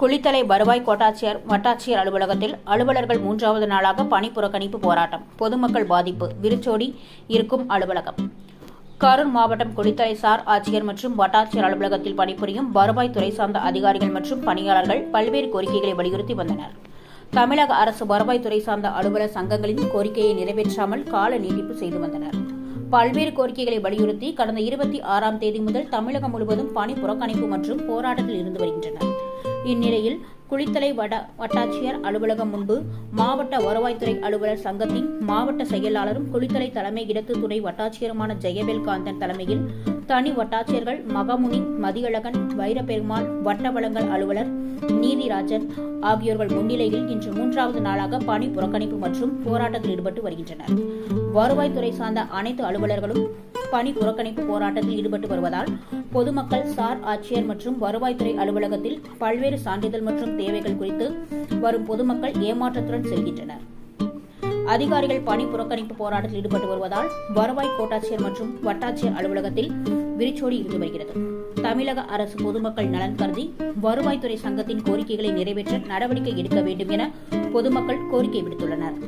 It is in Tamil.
குளித்தலை வருவாய் கோட்டாட்சியர் வட்டாட்சியர் அலுவலகத்தில் அலுவலர்கள் மூன்றாவது நாளாக பணி புறக்கணிப்பு போராட்டம். பொதுமக்கள் பாதிப்பு. விருச்சோடி இருக்கும் அலுவலகம். கரூர் மாவட்டம் குளித்தலை சார் ஆட்சியர் மற்றும் வட்டாட்சியர் அலுவலகத்தில் பணிபுரியும் வருவாய் துறை சார்ந்த அதிகாரிகள் மற்றும் பணியாளர்கள் பல்வேறு கோரிக்கைகளை வலியுறுத்தி வந்தனர். தமிழக அரசு வருவாய் துறை சார்ந்த அலுவலர் சங்கங்களின் கோரிக்கையை நிறைவேற்றாமல் கால நீட்டிப்பு செய்து வந்தனர். பல்வேறு கோரிக்கைகளை வலியுறுத்தி கடந்த இருபத்தி ஆறாம் தேதி முதல் தமிழகம் முழுவதும் பணி புறக்கணிப்பு மற்றும் போராட்டத்தில் இருந்து வருகின்றனர். இந்நிலையில் குளித்தலை வட வட்டாட்சியர் அலுவலகம் முன்பு மாவட்ட வருவாய்த்துறை அலுவலர் சங்கத்தின் மாவட்ட செயலாளரும் குளித்தலை தலைமை இடத்து துணை வட்டாட்சியருமான ஜெயவேல் காந்தன் தலைமையில் தனி வட்டாட்சியர்கள் மகமுனி மதியழகன் வைரபெருமாள் வட்டவளங்கள் அலுவலர் நீதிராஜன் ஆகியோர்கள் முன்னிலையில் இன்று மூன்றாவது நாளாக பணி புறக்கணிப்பு மற்றும் போராட்டத்தில் ஈடுபட்டு வருகின்றனர். வருவாய்த்துறை சார்ந்த அனைத்து அலுவலர்களும் பணி புறக்கணிப்பு போராட்டத்தில் ஈடுபட்டு வருவதால் பொதுமக்கள் சார் ஆட்சியர் மற்றும் வருவாய்த்துறை அலுவலகத்தில் பல்வேறு சான்றிதழ் மற்றும் தேவைகள் குறித்து வரும் பொதுமக்கள் ஏமாற்றத்துடன் செல்கின்றனர். அதிகாரிகள் பணி புறக்கணிப்பு போராட்டத்தில் ஈடுபட்டு வருவதால் வருவாய் கோட்டாட்சியர் மற்றும் வட்டாட்சியர் அலுவலகத்தில் விரிச்சோடி இருந்து வருகிறது. தமிழக அரசு பொதுமக்கள் நலன் கருதி வருவாய்த்துறை சங்கத்தின் கோரிக்கைகளை நிறைவேற்ற நடவடிக்கை எடுக்க வேண்டும் என பொதுமக்கள் கோரிக்கை விடுத்துள்ளனர்.